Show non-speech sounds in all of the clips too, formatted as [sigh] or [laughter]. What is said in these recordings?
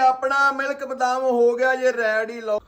ਆਪਣਾ ਮਿਲਕ ਬਦਾਮ ਹੋ ਗਿਆ ਜੇ ਰੈਡੀ ਲਓ।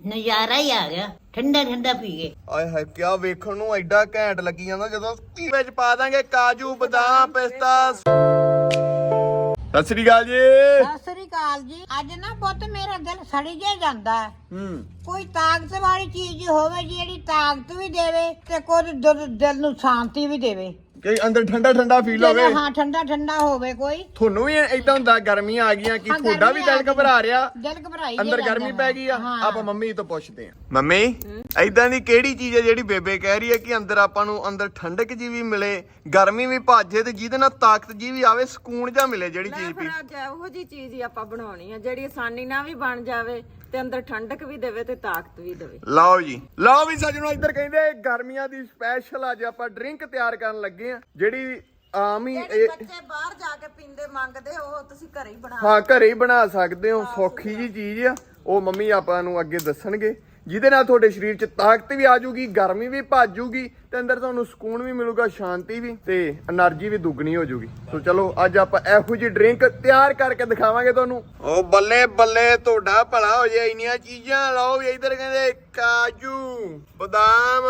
ਨਜ਼ਾਰਾ ਹੀ ਆ ਗਿਆ। ਠੰਡਾ ਠੰਡਾ ਪੀ ਗਏ ਆਏ ਹਾਏ ਕਿਆ ਵੇਖਣ ਨੂੰ ਐਡਾ ਘੈਂਟ ਲੱਗੀ ਜਾਂਦਾ ਜਦੋਂ ਵਿੱਚ ਪਾ ਦਾਂਗੇ ਕਾਜੂ ਬਦਾਮ ਪਿਸਤਾ। ਸਤਿ ਸ੍ਰੀ ਅਕਾਲ ਜੀ। ਸਤਿ ਸ੍ਰੀ ਅਕਾਲ ਜੀ। ਅੱਜ ਨਾ ਪੁੱਤ ਮੇਰਾ ਦਿਲ ਸੜੀ ਜੇ ਜਾਂਦਾ ਹੈ। ਹੂੰ। ਕੋਈ ਤਾਕਤ ਵਾਲੀ ਚੀਜ਼ ਹੋਵੇ ਜਿਹੜੀ ਤਾਕਤ ਵੀ ਦੇਵੇ ਤੇ ਕੁਝ ਦਿਲ ਨੂੰ ਸ਼ਾਂਤੀ ਵੀ ਦੇਵੇ। ਕਿ ਅੰਦਰ ਠੰਡਾ ਠੰਡਾ ਫੀਲ ਹੋਵੇ। ਹਾਂ ਠੰਡਾ ਠੰਡਾ ਹੋਵੇ ਕੋਈ। ਤੁਹਾਨੂੰ ਵੀ ਏਦਾਂ ਹੁੰਦਾ ਗਰਮੀਆਂ ਆ ਗਈਆਂ ਕਿ ਤੁਹਾਡਾ ਵੀ ਦਿਲ ਘਬਰਾ ਰਿਹਾ। ਦਿਲ ਘਬਰਾਈ ਅੰਦਰ ਗਰਮੀ ਪੈ ਗਈ ਆ। ਆਪਾਂ ਮੰਮੀ ਤੋਂ ਪੁੱਛਦੇ ਆ ਮੰਮੀ ਐਦਾਂ ਦੀ ਕਿਹੜੀ ਚੀਜ਼ ਹੈ ਜਿਹੜੀ ਬੇਬੇ ਕਹਿ ਰਹੀ ਹੈ ਕਿ ਅੰਦਰ ਆਪਾਂ ਨੂੰ ਅੰਦਰ ਠੰਡਕ ਜੀ ਵੀ ਮਿਲੇ ਗਰਮੀ ਵੀ ਭਾਜੇ ਤੇ ਜਿਹਦੇ ਨਾਲ ਤਾਕਤ ਜੀ ਵੀ ਆਵੇ ਸਕੂਨ ਜਾਂ ਮਿਲੇ ਜਿਹੜੀ ਚੀਜ਼ ਅੱਜ ਇਹੋ ਜੀ ਚੀਜ਼ ਹੀ ਆਪਾਂ ਬਣਾਉਣੀ ਆ ਜਿਹੜੀ ਆਸਾਨੀ ਨਾਲ ਵੀ ਬਣ ਜਾਵੇ ਤੇ ਅੰਦਰ ਠੰਡਕ ਵੀ ਦੇਵੇ ਤੇ ਤਾਕਤ ਵੀ ਦੇਵੇ। ਲਓ ਜੀ। ਲਓ ਵੀ ਸੱਜਣੋ ਇੱਧਰ ਕਹਿੰਦੇ ਗਰਮੀਆਂ ਦੀ ਸਪੈਸ਼ਲ ਅੱਜ ਆਪਾਂ ਡਰਿੰਕ ਤਿਆਰ ਕਰਨ ਲੱਗੇ ਆ ਜਿਹੜੀ ਆਮ ਹੀ ਇਹ- ਬੱਚੇ ਬਾਹਰ ਜਾ ਕੇ ਪੀਂਦੇ ਮੰਗਦੇ ਉਹ ਤੁਸੀਂ ਘਰੇ ਹੀ ਬਣਾ ਹਾਂ ਘਰੇ ਹੀ ਬਣਾ ਸਕਦੇ ਹੋ ਸੌਖੀ ਜੀ ਚੀਜ਼ ਆ। ਉਹ ਮੰਮੀ ਆਪਾਂ ਨੂੰ ਅੱਗੇ ਦੱਸਣਗੇ। ਜਿਹਦੇ ਨਾਲ ਤੁਹਾਡੇ ਸਰੀਰ 'ਚ ਤਾਕਤ ਵੀ ਆ ਜਾਊਗੀ ਗਰਮੀ ਵੀ ਭੱਜ ਜਾਊਗੀ ਤੇ ਅੰਦਰ ਤੁਹਾਨੂੰ ਸਕੂਨ ਵੀ ਮਿਲੂਗਾ ਸ਼ਾਂਤੀ ਵੀ ਤੇ એનર્ਜੀ ਵੀ ਦੁੱਗਣੀ ਹੋ ਜਾਊਗੀ। ਸੋ ਚਲੋ ਅੱਜ ਆਪਾਂ ਇਹੋ ਜਿਹੀ ਡਰਿੰਕ ਤਿਆਰ ਕਰਕੇ ਦਿਖਾਵਾਂਗੇ ਤੁਹਾਨੂੰ। ਉਹ ਬੱਲੇ ਬੱਲੇ ਤੁਹਾਡਾ ਭਲਾ ਹੋ ਜਾਏ ਇੰਨੀਆਂ ਚੀਜ਼ਾਂ ਲਾਓ ਵੀ ਇਧਰ ਕਹਿੰਦੇ ਕਾਜੂ ਬਦਾਮ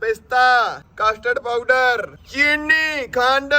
ਪਿਸਤਾ ਕਸਟਰਡ ਪਾਊਡਰ ਚੀਨੀ ਖੰਡ।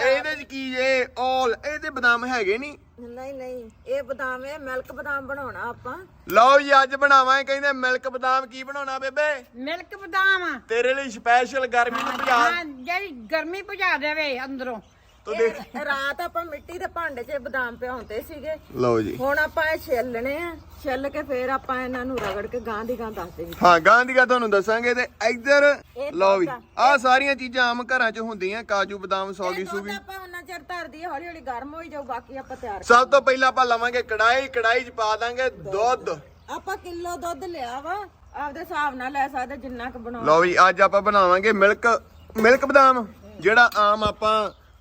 ਇਹਦੇ ਚ ਕੀ ਜੇ? ਆਲ ਇਹਦੇ ਬਦਾਮ ਹੈਗੇ ਨਹੀਂ ਨਹੀਂ ਨਹੀਂ ਇਹ ਬਦਾਮ ਹੈ ਮਿਲਕ ਬਦਾਮ ਬਣਾਉਣਾ ਆਪਾਂ। ਲਓ ਜੀ ਅੱਜ ਬਣਾਵਾਂਗੇ ਕਹਿੰਦੇ ਮਿਲਕ ਬਦਾਮ ਕੀ ਬਣਾਉਣਾ ਬੇਬੇ? ਮਿਲਕ ਬਦਾਮ। ਤੇਰੇ ਲਈ ਸਪੈਸ਼ਲ ਗਰਮੀ ਨੂੰ ਭਜਾ। ਹਾਂ ਜਿਹੜੀ ਗਰਮੀ ਭਜਾ ਦੇਵੇ ਅੰਦਰੋਂ। ਤੂੰ ਦੇਖ ਇਹ ਰਾਤ ਆਪਾਂ ਮਿੱਟੀ ਦੇ ਭਾਂਡੇ 'ਚ ਬਦਾਮ ਭਿਉਂਤੇ ਸੀਗੇ। ਲਓ ਜੀ। ਹੁਣ ਆਪਾਂ ਇਹ ਛਿੱਲਣੇ ਆ। ਛਿੱਲ ਕੇ ਫੇਰ ਆਪਾਂ ਇਹਨਾਂ ਨੂੰ ਰਗੜ ਕੇ ਗਾਂ ਦੀ ਗਾਂ ਦੱਸ ਦੇ ਹਾਂ ਗਾਂ ਦੀ ਗੱਲ ਤੁਹਾਨੂੰ ਦੱਸਾਂਗੇ ਤੇ ਇੱਧਰ ਇਹ ਲਓ ਵੀ ਦੁੱਧ ਆਹ ਸਾਰੀਆਂ ਚੀਜ਼ਾਂ ਆਮ ਘਰਾਂ 'ਚ ਹੁੰਦੀਆਂ ਕਾਜੂ ਬਦਾਮ ਸੌਗੀ ਸੂਗੀ। ਆਪਾਂ ਉਹਨਾਂ ਚਿਰ ਧਰਦੀ ਹੈ ਹੌਲੀ ਹੌਲੀ ਗਰਮ ਹੋਈ ਜਾਊ ਬਾਕੀ ਆਪਾਂ ਤਿਆਰ ਸਭ ਤੋਂ ਪਹਿਲਾਂ ਆਪਾਂ ਲਵਾਂਗੇ ਕੜਾਈ ਕੜਾਈ 'ਚ ਪਾ ਦਾਂਗੇ ਦੁੱਧ। ਆਪਾਂ ਕਿਲੋ ਦੁੱਧ ਲਿਆ ਵਾ ਆਪਦੇ ਹਿਸਾਬ ਨਾਲ ਲੈ ਸਕਦੇ ਜਿੰਨਾ ਕੁ ਬਣਾਉਣਾ। ਲਓ ਵੀ ਅੱਜ ਆਪਾਂ ਬਣਾਵਾਂਗੇ ਮਿਲਕ ਮਿਲਕ ਬਦਾਮ ਜਿਹੜਾ ਆਮ ਆਪਾਂ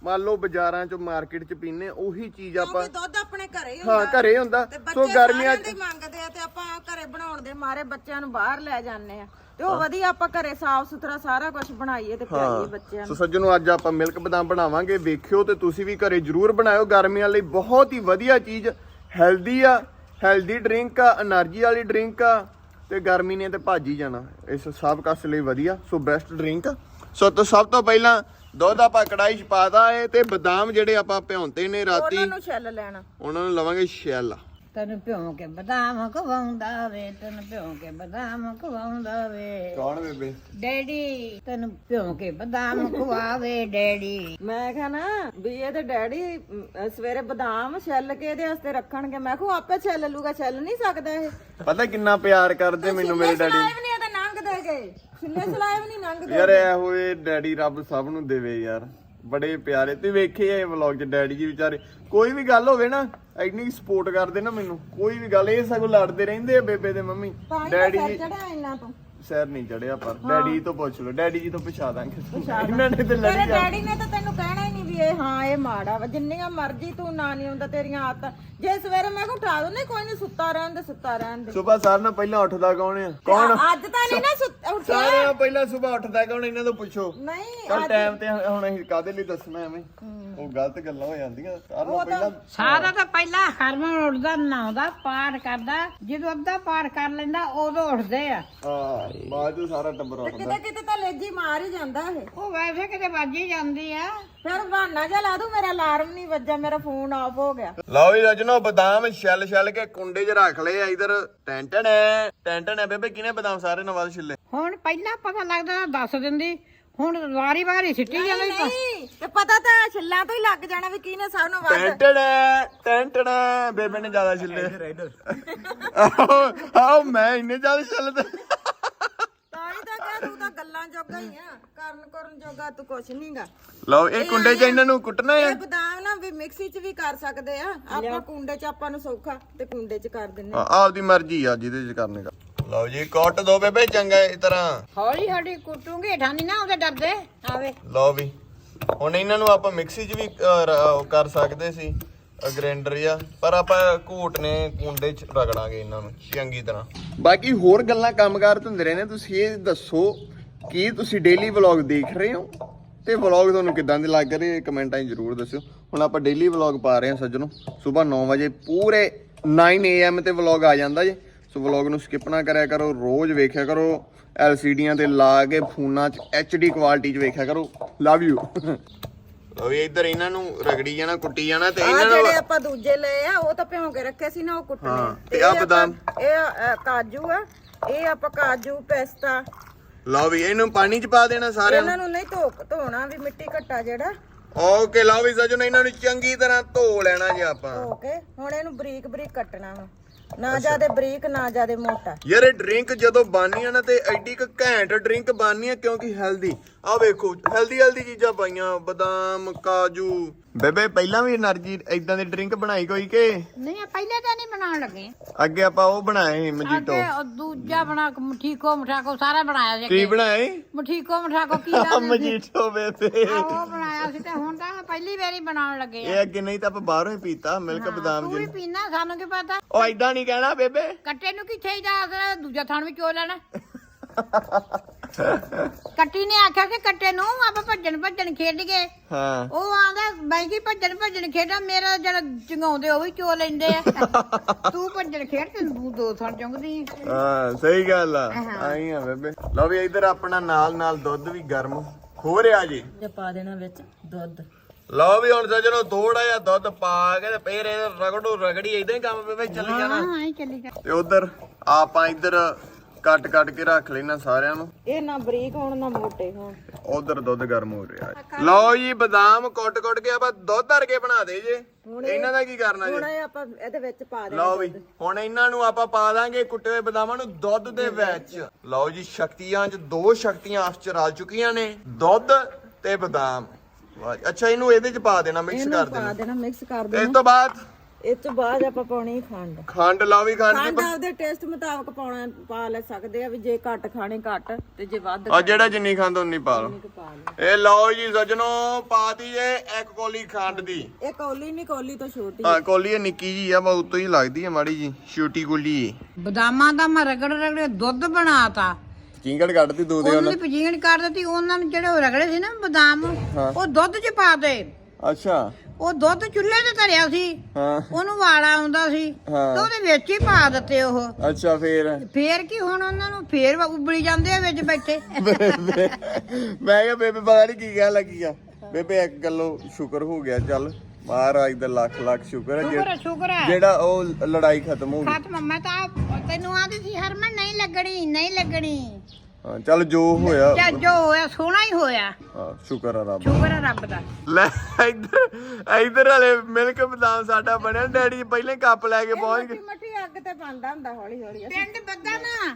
ਮੰਨ ਲਓ ਬਾਜ਼ਾਰਾਂ 'ਚ ਮਾਰਕੀਟ 'ਚ ਪੀਨੇ ਉਹੀ ਚੀਜ਼ ਆਪਾਂ ਦੁੱਧ ਆਪਣੇ ਘਰੇ ਹੀ ਹਾਂ ਘਰੇ ਹੁੰਦਾ। ਸੋ ਗਰਮੀਆਂ 'ਚ ਮੰਗਦੇ ਆ ਤੇ ਆਪਾਂ ਘਰੇ ਬਣਾਉਣ ਦੇ ਮਾਰੇ ਬੱਚਿਆਂ ਨੂੰ ਬਾਹਰ ਲੈ ਜਾਂਦੇ ਆ। ਤੇ ਉਹ ਵਧੀਆ ਆਪਾਂ ਘਰੇ ਸਾਫ਼ ਸੁਥਰਾ ਸਾਰਾ ਕੁਝ ਬਣਾਈਏ ਤੇ ਪਿਆਈਏ ਬੱਚਿਆਂ ਸੋ ਸੱਜਣੋ ਅੱਜ ਆਪਾਂ ਮਿਲਕ ਬਦਾਮ ਬਣਾਵਾਂਗੇ। ਵੇਖਿਓ ਤੇ ਤੁਸੀਂ ਵੀ ਘਰੇ ਜਰੂਰ ਬਣਾਇਓ। ਗਰਮੀਆਂ ਲਈ ਬਹੁਤ ਹੀ ਵਧੀਆ ਚੀਜ਼। ਹੈਲਦੀ ਆ ਹੈਲਦੀ ਡਰਿੰਕ ਆ એનર્ਜੀ ਵਾਲੀ ਡਰਿੰਕ ਆ। ਤੇ ਗਰਮੀ ਨੇ ਤੇ ਭੱਜ ਹੀ ਜਾਣਾ। ਇਸ ਸਭ ਕਸ ਲਈ ਵਧੀਆ। So best drink. ਸੋ ਤੋਂ ਸਭ ਤੋਂ ਪਹਿਲਾਂ ਦੁੱਧ ਆਪਾਂ ਕੜਾਈ 'ਚ ਪਾਦਾ ਏ ਤੇ ਬਦਾਮ ਜਿਹੜੇ ਆਪਾਂ ਭਿਉਂਤੇ ਨੇ ਰਾਤੀ ਉਹਨਾਂ ਨੂੰ ਛਿੱਲ ਲੈਣਾ। ਉਹਨਾਂ ਨੂੰ ਲਵਾਂਗੇ ਛਿੱਲ। ਤੈਨੂੰ ਭਿਉਂ ਕੇ ਬਦਾਮ ਖਵਾਉਂਦਾ ਵੇ ਤੈਨੂੰ ਭਿਉਂ ਕੇ ਬਦਾਮ ਖਵਾਉਂਦਾ ਵੇ। ਕੌਣ ਬੇਬੇ? ਡੈਡੀ ਤੈਨੂੰ ਭਿਉਂ ਕੇ ਬਦਾਮ [laughs] ਖਵਾਵੇ ਡੈਡੀ। ਮੈਂ ਕਿਹਾ ਨਾ ਵੀ ਇਹਦੇ ਡੈਡੀ ਅਮ, ਸਵੇਰੇ ਬਦਾਮ ਛਿੱਲ ਕੇ ਇਹਦੇ ਵਾਸਤੇ ਰੱਖਣਗੇ। ਮੈਂ ਕਿਹਾ ਉਹ ਆਪੇ ਛਿੱਲ ਲੂਗਾ ਛਿੱਲ ਨਹੀਂ ਸਕਦਾ ਇਹ। ਪਤਾ ਕਿੰਨਾ ਪਿਆਰ ਕਰਦੇ ਮੈਨੂੰ ਮੇਰੇ ਡੈਡੀ। ਸਲਾਈ ਵੀ ਨਹੀਂ ਛਿੱਲੇ ਵੀ ਲੰਘਦੇ। ਯਾਰ ਇਹੋ ਇਹ ਡੈਡੀ ਰੱਬ ਸਭ ਨੂੰ ਦੇਵੇ ਯਾਰ। ਬੜੇ ਪਿਆਰੇ। ਤੇ ਵੇਖੇ ਇਹ ਵਲੌਗ 'ਚ ਡੈਡੀ ਜੀ ਵਿਚਾਰੇ। ਕੋਈ ਵੀ ਗੱਲ ਹੋਵੇ ਨਾ ਇੰਨੀ ਸਪੋਰਟ ਕਰਦੇ ਨਾ ਮੈਨੂੰ। ਕੋਈ ਵੀ ਗੱਲ ਇਹ ਸਗੋਂ ਲੜਦੇ ਰਹਿੰਦੇ ਆ ਬੇਬੇ ਤੇ ਮੰਮੀ ਡੈਡੀ ਤਾਂ ਜੀ ਚੜਾ ਇੰਨਾ ਤੋਂ। ਸਿਰ ਨਹੀਂ ਚੜਿਆ ਪਰ ਡੈਡੀ ਤੋਂ ਪੁੱਛ ਲਓ ਡੈਡੀ ਜੀ ਤੋਂ ਪੁੱਛਾ ਦਾਂਗੇ। ਇਹਨਾਂ ਨੇ ਤੇ ਲੜੀ ਜਾ ਡੈਡੀ ਨੇ ਤਾਂ ਤੈਨੂੰ ਕਹਿਣਾ ਹੀ ਨਹੀਂ ਵੀ ਇਹ ਹਾਂ ਇਹ ਮਾੜਾ ਵਾ। ਜਿੰਨੀਆਂ ਮਰਜ਼ੀ ਤੂੰ ਨਾ ਨਹੀਂ ਹੁੰਦਾ ਤੇਰੀਆਂ ਆਦਤਾਂ। ਜੇ ਸਵੇਰੇ ਮੈਂ ਕਿਹਾ ਉਠਾ ਦੋ ਨਹੀਂ ਕੋਈ ਨਹੀਂ ਸੁੱਤਾ ਰਹਿਣ ਦੇ ਸੁੱਤਾ ਰਹਿਣ ਦੇ। ਸਵੇਰ ਸਾਰ ਨਾਲ ਪਹਿਲਾਂ ਉੱਠਦਾ ਕੌਣ ਆ? ਕੌਣ? ਅੱਜ ਤਾਂ ਨਹੀਂ ਨਾ ਸੁੱਤ- ਉੱਠਿਆ। ਸਾਰਿਆਂ ਨਾਲ ਪਹਿਲਾਂ ਸਵੇਰ ਉੱਠਦਾ ਕੌਣ ਇਹਨਾਂ ਤੋਂ ਪੁੱਛੋ। ਨਹੀਂ ਕੱਲ ਟਾਈਮ ਤੇ ਹੁਣ ਅਸੀਂ ਕਾਦੇ ਲਈ ਦੱਸਣਾ ਐਵੇਂ? ਉਹ ਗਲਤ ਗੱਲਾਂ ਹੋ ਜਾਂਦੀਆਂ। ਸਾਰਿਆਂ ਨਾਲ ਪਹਿਲਾਂ ਸਾਰਾ ਤਾਂ ਪਹਿਲਾਂ ਹਰਮਨ ਉੱਠਦਾ ਨਹਾਉਂਦਾ ਪਾਠ ਕਰਦਾ। ਜਦੋਂ ਅੱਧਾ ਪਾਠ ਕਰ ਲੈਂਦਾ ਉਦੋਂ ਉੱਠਦੇ ਆ। ਹਾਂ। ਬਾਅਦ ਚ। ਸਾਰਾ ਟੱਬਰ ਉੱਠਦਾ। ਕਿਤੇ ਕਿਤੇ ਤਾਂ ਲੇਜੀ ਮਾਰ ਹੀ ਜਾਂਦਾ ਇਹ। ਉਹ ਵੈਸੇ ਕਿਤੇ ਵੱਜ ਹੀ ਜਾਂਦੀ ਆ। ਫਿਰ ਬਹਾਨਾ ਜਿਹਾ ਲਾ ਦੂੰ ਮੇਰਾ ਅਲਾਰਮ ਨਹੀਂ ਵੱਜਾ ਮੇਰਾ ਫੋਨ ਆਫ ਹੋ ਗਿਆ। ਲਓ ਜੀ ਰਜਨੋ ਬਦਾਮ ਛਿੱਲ ਛਿੱਲ ਕੇ ਕੁੰਡੇ 'ਚ ਰੱਖ ਲਏ ਆ ਇਧਰ। ਟੈਂਟਨ ਹੈ ਟੈਂਟਨ ਹੈ ਬੇਬੇ ਕਿਨੇ ਬਦਾਮ ਸਾਰੇ ਨਾਲ ਵੱਧ ਛਿੱਲੇ? ਹੁਣ ਪਹਿਲਾਂ ਪਤਾ ਲੱਗਦਾ ਤਾਂ ਦੱਸ ਦਿੰਦੀ ਹੁਣ ਵਾਰੀ ਵਾਰੀ ਸਿੱਟੀ ਜਾਂਦੀ ਨਹੀਂ ਤੇ ਪਤਾ ਤਾਂ ਛਿੱਲਾਂ ਤੋਂ ਹੀ ਲੱਗ ਜਾਣਾ ਵੀ ਕਿਹਨੇ ਸਭ ਨੂੰ ਵੱਧ ਟੈਂਟਨ ਹੈ ਟੈਂਟਨ ਹੈ ਬੇਬੇ ਨੇ ਜ਼ਿਆਦਾ ਛਿੱਲੇ। ਆਹੋ ਆਹੋ ਮੈਂ ਇੰਨੇ ਜ਼ਿਆਦਾ ਛਿੱਲਦਾ ਜੋਗਾ ਹੀ ਆ ਕਰਨ ਕਰਨ ਜੋਗਾ ਤੂੰ ਕੁਛ ਨਹੀਂਗਾ ਲਓ ਇਹ ਕੁੰਡੇ 'ਚ ਇਹਨਾਂ ਨੂੰ ਕੁੱਟਣਾ ਹੈ ਇਹ ਬਦਾਮ ਨਾ ਵੀ ਮਿਕਸੀ 'ਚ ਵੀ ਕਰ ਸਕਦੇ ਆ। ਆਪਾਂ ਕੁੰਡੇ 'ਚ ਆਪਾਂ ਨੂੰ ਸੌਖਾ ਤੇ ਕੁੰਡੇ 'ਚ ਕਰ ਦਿੰਨੇ ਆ- ਆਪਦੀ ਮਰਜ਼ੀ ਆ ਜਿਹਦੇ 'ਚ ਕਰਨੇ ਦਾ ਲਓ ਜੀ ਕੁੱਟ ਦੋ ਬੇਬੇ ਚੰਗਾ ਇਸ ਤਰ੍ਹਾਂ। ਹੌਲੀ ਹੌਲੀ ਕੁੱਟੂਗੇ ਠਾਨੀ ਨਾ ਉਹਦੇ ਡਰਦੇ? ਆਵੇ। ਲਓ ਵੀ ਹੁਣ ਇਹਨਾਂ ਨੂੰ ਆਪਾਂ ਮਿਕਸੀ 'ਚ ਵੀ ਅਹ, ਰ- ਉਹ ਕਰ ਸਕਦੇ ਸੀ ਗ੍ਰਾਈਂਡਰ ਆ ਪਰ ਆਪਾਂ ਘੂਟ ਨੇ ਕੁੰਡੇ 'ਚ ਰਗੜਾਂਗੇ ਇਹਨਾਂ ਨੂੰ ਚੰਗੀ ਤਰ੍ਹਾਂ। ਬਾਕੀ ਹੋਰ ਗੱਲਾਂ ਕੰਮਕਾਰ ਰਹੇ ਨੇ ਤੁਸੀਂ ਇਹ ਦੱਸੋ ਕੀ ਤੁਸੀਂ ਡੇਲੀ ਵਲੌਗ ਦੇਖ ਰਹੇ ਹੋ? ਤੇ ਵਲੌਗ ਤੁਹਾਨੂੰ ਕਿਦਾਂ ਦੇ ਲੱਗ ਰਹੇ ਕਮੈਂਟਾਂ 'ਚ ਜ਼ਰੂਰ ਦੱਸਿਓ। ਹੁਣ ਆਪਾਂ ਡੇਲੀ ਵਲੌਗ ਪਾ ਰਹੇ ਹਾਂ ਸੱਜਣੋ। ਸਵੇਰ 9 ਵਜੇ ਪੂਰੇ 9 AM ਤੇ ਵਲੌਗ ਆ ਜਾਂਦਾ ਜੇ। ਸੋ ਵਲੌਗ ਨੂੰ ਸਕਿਪ ਨਾ ਕਰਿਆ ਕਰੋ ਰੋਜ਼ ਵੇਖਿਆ ਕਰੋ। LCDਆਂ ਤੇ ਲਾ ਕੇ ਫੋਨਾਂ 'ਚ HD ਕੁਆਲਿਟੀ 'ਚ ਵੇਖਿਆ ਕਰੋ। ਲਵ ਯੂ ਲੋ ਵੀ ਇੱਧਰ ਇਹਨਾਂ ਨੂੰ ਰਗੜੀ ਜਾਣਾ ਕੁੱਟੀ ਜਾਣਾ ਤੇ ਆ ਇਹਨਾਂ ਜਿਹੜੇ ਨੂੰ ਆਪਾਂ ਦੂਜੇ ਲਏ ਆ ਉਹ ਤਾਂ ਭਿਉਂ ਕੇ ਰੱਖੇ ਸੀ ਨਾ ਉਹ ਕੁੱਟਨੇ ਹਾਂ, ਤੇ ਆਪਾਂ- ਬਦਾਮ। ਇਹ ਕਾਜੂ ਆ ਇਹ ਆਪਾਂ ਕਾਜੂ ਪਿਸਤਾ ਲਓ ਵੀ ਇਹਨੂੰ ਪਾਣੀ 'ਚ ਪਾ ਦੇਣਾ ਸਾਰਿਆਂ ਨੂੰ। ਇਹਨਾਂ ਨੂੰ ਨਹੀਂ ਧੋ ਧੋਣਾ ਵੀ ਮਿੱਟੀ ਘੱਟਾ ਜਿਹੜਾ। ਓਕੇ ਲਓ ਵੀ ਸੱਜਣੋ ਇਹਨਾਂ ਨੂੰ ਚੰਗੀ ਤਰ੍ਹਾਂ ਧੋ ਲੈਣਾ ਜੇ ਆਪਾਂ। ਧੋ ਕੇ ਹੁਣ ਇਹਨੂੰ ਬਰੀਕ ਬਰੀਕ ਕੱਟਣਾ ਵਾ। ਨਾ ਜਿਆਦੇ ਬਰੀਕ ਨਾ ਜਿਆਦੇ ਮੋਟਾ। ਯਾਰ ਇਹ ਡਰਿੰਕ ਜਦੋਂ ਬਾਨੀ ਆ ਨਾ ਤੇ ਐਡੀ ਕ ਘੈਂਟ ਡਰਿੰਕ ਬਾਨੀ ਆ ਕਿਉਂਕਿ ਹੈਲਦੀ। ਆ ਵੇਖੋ ਹੈਲਦੀ ਹੈਲਦੀ ਚੀਜ਼ਾਂ ਪਾਈਆਂ ਬਦਾਮ ਕਾਜੂ। ਬੇਬੇ ਪਹਿਲਾਂ ਵੀ એનર્ਜੀ ਇਦਾਂ ਦੀ ਡਰਿੰਕ ਬਣਾਈ ਕੋਈ ਕਿ? ਨਹੀਂ ਇਹ ਪਹਿਲੇ ਤਾਂ ਨਹੀਂ ਬਣਾਉਣ ਲੱਗੇ। ਅੱਗੇ ਆਪਾਂ ਉਹ ਬਣਾਏ ਮਜੀਟੋ ਅੱਗੇ ਉਹ ਦੂਜਾ ਬਣਾ ਕੇ ਮਠੀਕੋ ਮਠਾਕੋ ਸਾਰਾ ਬਣਾਇਆ ਸੀ ਕੀ ਬਣਾਏ ਮਠੀਕੋ ਮਠਾਕੋ ਕੀ ਆਹ ਨਾਮ ਸੀ? ਮਜੀਟੋ ਬੇਬੇ ਆਹ ਉਹ ਬਣਾਇਆ ਸੀ ਤੇ ਹੁਣ ਤਾਂ ਪਹਿਲੀ ਵਾਰੀ ਬਣਾਉਣ ਲੱਗੇ ਇਹ ਅੱਗੇ ਨਹੀਂ ਤਾਂ ਆਪਾਂ ਬਾਹਰੋਂ ਹੀ ਪੀਤਾ ਮਿਲਕ ਬਦਾਮ ਤੂੰ ਵੀ ਪੀਣਾ ਸਾਨੂੰ ਕੀ ਪਤਾ? ਉਹ ਇਦਾਂ ਨਹੀਂ ਕਹਿਣਾ ਬੇਬੇ। ਕੱਟੇ ਨੂੰ ਕਿੱਥੇ ਹੀ ਦੂਜਾ ਥਾਣ ਵੀ ਚੋ ਲੈਣਾ। ਕੱਟੀ ਨੇ ਆਖਿਆ ਕਿ ਕੱਟੇ ਨੂੰ ਆਪਾਂ ਭੱਜਣ ਭੱਜਣ ਖੇਡ ਗਏ ਹਾਂ। ਉਹ ਆਂਦਾ ਬਾਈਕੀ ਭੱਜਣ ਭੱਜਣ ਖੇਡਾਂ ਮੇਰਾ ਜਿਹੜਾ ਚੰਗਾਉਂਦੇ ਉਹ ਵੀ ਚੋ ਲੈਂਦੇ ਆ। ਤੂੰ ਭੱਜਣ ਖੇਡ ਤੇ ਤੂੰ ਦੋ ਥਾਂ ਚੁੰਗਦੀ। ਹਾਂ ਸਹੀ ਗੱਲ ਆ। ਆਈ ਆ ਬੇਬੇ। ਲਓ ਵੀ ਇੱਧਰ ਆਪਣਾ ਨਾਲ ਨਾਲ ਦੁੱਧ ਵੀ ਗਰਮ ਹੋ ਰਿਹਾ ਜੀ। ਜੇ ਪਾ ਦੇਣਾ ਵਿੱਚ ਦੁੱਧ। ਲਓ ਵੀ ਹੁਣ ਸੱਜਣੋ ਥੋੜਾ ਜਿਹਾ ਦੁੱਧ ਪਾ ਕੇ ਤੇ ਫੇਰ ਇਹ ਰਗੜੂ ਰਗੜੀ ਇਦਾਂ ਹੀ ਕੰਮ ਬੇਬੇ ਚੱਲੀ ਜਾਣਾ। ਹਾਂ ਐਂ ਚੱਲੀ ਜਾ। ਤੇ ਉਧਰ ਆਪਾਂ ਇੱਧਰ ਕੱਟ ਕੱਟ ਕੇ ਰੱਖ ਲੈਣਾ ਸਾਰਿਆਂ ਨੂੰ। ਇਹ ਨਾ ਬਰੀਕ ਹੋਣ ਨਾ ਮੋਟੇ ਹੋਣ। ਉਧਰ ਦੁੱਧ ਗਰਮ ਹੋ ਰਿਹਾ ਹੈ। ਲਓ ਜੀ ਬਦਾਮ ਕੁੱਟ ਕੁੱਟ ਕੇ ਆਪਾਂ ਦੁੱਧ ਧਰ ਕੇ ਬਣਾ ਦੇ ਜੇ। ਇਹਨਾਂ ਦਾ ਕੀ ਕਰਨਾ ਜੀ? ਹੁਣ ਇਹ ਆਪਾਂ ਇਹਦੇ ਵਿੱਚ ਪਾ ਦੇਣਾ ਲਓ ਵੀ ਹੁਣ ਇਹਨਾਂ ਨੂੰ ਆਪਾਂ ਪਾ ਦਾਂਗੇ ਕੁੱਟੇ ਹੋਏ ਬਦਾਮਾਂ ਨੂੰ ਦੁੱਧ ਦੇ ਵਿੱਚ। ਲਓ ਜੀ ਸ਼ਕਤੀਆਂ 'ਚ ਦੋ ਸ਼ਕਤੀਆਂ ਆਪਸ 'ਚ ਰਲ ਚੁੱਕੀਆਂ ਨੇ ਦੁੱਧ ਤੇ ਬਦਾਮ। ਵਾਹ ਜੀ। ਅੱਛਾ ਇਹਨੂੰ ਇਹਦੇ 'ਚ ਪਾ ਦੇਣਾ ਮਿਕਸ ਕਰ ਪਾ ਦੇਣਾ। ਦੇਣਾ ਮਿਕਸ ਕਰ ਤੇ ਇਸ ਤੋਂ ਬਾਅਦ ਇਹ ਤੋਂ ਬਾਅਦ ਆਪਾਂ ਪਾਉਣੀ ਖੰਡ। ਖੰਡ ਲਓ ਵੀ ਖੰਡ। ਖੰਡ ਆਪਦੇ ਟੇਸਟ ਮੁਤਾਬਕ ਪਾਉਣਾ ਪਾ ਲੈ ਸਕਦੇ ਆ ਵੀ ਜੇ ਘੱਟ ਖਾਣੇ ਘੱਟ ਤੇ ਜੇ ਵੱਧ ਆ ਜਿਹੜਾ ਜਿੰਨੀ ਖੰਡ ਉਨੀ ਪਾ ਲਓ। ਪਾ ਲਓ। ਇਹ ਲਓ ਜੀ ਸੱਜਣੋ ਪਾਤੀ ਜੇ ਇੱਕ ਕੋਲੀ ਖੰਡ ਦੀ। ਇਹ ਕੌਲੀ ਨਹੀਂ ਕੌਲੀ ਤੋਂ ਛੋਟੀ। ਹਾਂ ਕੋਲੀ ਇਹ ਨਿੱਕੀ ਜੀ ਆ ਬਹੁਤ ਤੋਂ ਹੀ ਲੱਗਦੀ ਹੈ ਮਾੜੀ ਜੀ ਛੋਟੀ ਕੋਲੀ ਬਦਾਮਾਂ ਦਾ ਮੈਂ ਰਗੜ ਰਗੜੇ ਦੁੱਧ ਬਣਾਤਾ। ਚਿੰਗੜ ਕੱਢਦੀ ਦੋ ਦੇ ਉਹਨਾਂ ਦੀ ਪਜੀਣ ਕਰ ਦਿੱਤੀ ਉਹਨਾਂ ਨੂੰ ਜਿਹੜੇ ਉਹ ਰਗੜੇ ਸੀ ਨਾ ਬਦਾਮ ਉਹ ਦੁੱਧ 'ਚ ਪਾ ਦੇ। ਅੱਛਾ। ਉਹ ਦੁੱਧ ਚੁੱਲ੍ਹੇ ਤੇ ਧਰਿਆ ਸੀ। ਹਾਂ। ਉਹਨੂੰ ਵਾਲਾ ਆਉਂਦਾ ਸੀ। ਹਾਂ। ਤੇ ਉਹਦੇ ਵਿੱਚ ਹੀ ਪਾ ਦਿੱਤੇ ਉਹ। ਅੱਛਾ ਫੇਰ? ਫੇਰ ਕੀ ਹੁਣ ਉਹਨਾਂ ਨੂੰ? ਫੇਰ ਉਬਲੀ ਜਾਂਦੇ ਆ ਵਿੱਚ ਬੈਠੇ। ਮੈਂ ਕਿਹਾ ਬੇਬੇ ਪਤਾ ਨਹੀਂ ਕੀ ਕਹਿਣ ਲੱਗੀ ਆ। ਬੇਬੇ ਇੱਕ ਗੱਲੋਂ ਸ਼ੁਕਰ ਹੋ ਗਿਆ ਚੱਲ। ਮਹਾਰਾਜ ਦਾ ਲੱਖ ਲੱਖ ਸ਼ੁਕਰ ਹੈ ਸ਼ੁਕਰ ਹੈ ਜਿਹੜਾ- ਸ਼ੁਕਰ ਹੈ ਜਿਹੜਾ ਉਹ ਲੜਾਈ ਖਤਮ ਹੋ ਗਈ। ਖਤਮ ਮੈਂ ਤਾਂ ਆਪ- ਤੈਨੂੰ ਆਦੀ ਸੀ ਹਰਮਨ ਨਹੀਂ ਲੱਗਣੀ ਨਹੀਂ ਲੱਗਣੀ। ਹਾਂ ਚੱਲ ਜੋ ਹੋਇਆ। ਜਾਂ ਜੋ ਹੋਇਆ ਸੋਹਣਾ ਹੀ ਹੋਇਆ। ਹਾਂ ਸ਼ੁਕਰ ਆ ਰੱਬ ਸ਼ੁਕਰ ਹੈ ਰੱਬ ਦਾ। ਲੈ ਇੱਧਰ ਇੱਧਰ ਵਾਲੇ ਮਿਲਕ ਬਦਾਮ ਸਾਡਾ ਬਣਿਆ ਡੈਡੀ ਪਹਿਲੇ ਕੱਪ ਲੈ ਕੇ ਪਹੁੰਚ ਗਏ। ਮੱਠੀ ਅੱਗ ਤੇ ਪਾਉਂਦਾ ਹੁੰਦਾ ਹੌਲੀ ਹੌਲੀ ਪਿੰਡ ਬੱਦਾ ਨਾ।